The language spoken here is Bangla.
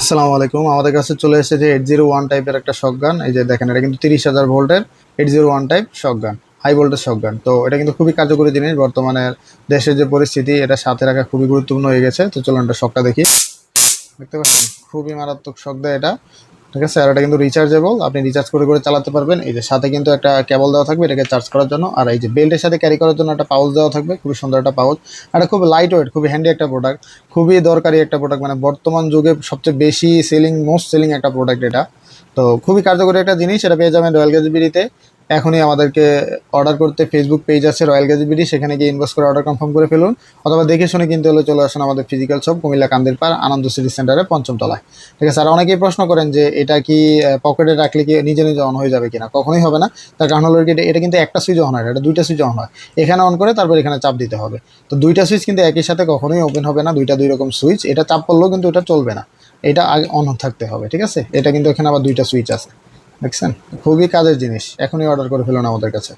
আসসালামু আলাইকুম। আমাদের কাছে চলে এসেছে এইট জিরো ওয়ান টাইপের একটা শকগান এই যে দেখেন, এটা কিন্তু তিরিশ হাজার ভোল্টের eight zero one type shock gun high voltage shock gun তো এটা কিন্তু খুবই কার্যকরী জিনিস। বর্তমানে দেশের যে পরিস্থিতি, এটা সাথে রাখা খুবই গুরুত্বপূর্ণ হয়ে গেছে। তো চলুন এটা শকটা দেখি। দেখতে পাচ্ছেন? খুবই মারাত্মক শক দেয় এটা। ঠিক আছে? আর এটা কিন্তু রিচার্জেবল আপনি রিচার্জ করে করে চালাতে পারবেন। এই যে সাথে কিন্তু একটা কেবল দেওয়া থাকবে, এটাকে চার্জ করার জন্য। আর এই যে বেল্টের সাথে ক্যারি করার জন্য একটা পাউচ দেওয়া থাকবে, খুবই সুন্দর একটা পাউচ এটা খুব লাইট ওয়েট খুবই হ্যান্ডি একটা প্রোডাক্ট খুবই দরকারি একটা প্রোডাক্ট মানে বর্তমান যুগে সবচেয়ে বেশি সেলিং মোস্ট সেলিং একটা প্রোডাক্ট এটা। তো খুবই কার্যকরী একটা জিনিস এটা পেয়ে যাবেন রয়্যাল গ্যাজবিডিতে এখনই আমাদেরকে অর্ডার করতে ফেসবুক পেজ আছে রয়্যাল গ্যাজবিডি সেখানে গিয়ে ইনভেস্ট করে অর্ডার কনফার্ম করে ফেলুন। অথবা দেখে শুনে কিনতে হলে চলে আসুন আমাদের physical shop Comilla Kandirpar Ananda city সেন্টারে পঞ্চম তলায়। ঠিক আছে, আর অনেকেই প্রশ্ন করেন যে এটা কি পকেটে রাখলে কি নিজে নিজে অন হয়ে যাবে কিনা? কখনোই হবে না। তার কারণ হলো কি, এটা কিন্তু একটা সুইচ অন হয় এটা দুইটা সুইচ অন হয়। এখানে অন করে তারপর এখানে চাপ দিতে হবে। তো দুইটা সুইচ কিন্তু একই সাথে কখনোই ওপেন হবে না, দুইটা দুই রকম সুইচ এটা চাপ পড়লেও কিন্তু এটা চলবে না। এটা আগে অন থাকতে হবে, ঠিক আছে? এটা কিন্তু এখানে আবার দুইটা সুইচ আছে, দেখছেন? খুবই কাজের জিনিস, এখনই অর্ডার করে ফেলুন আমাদের কাছে।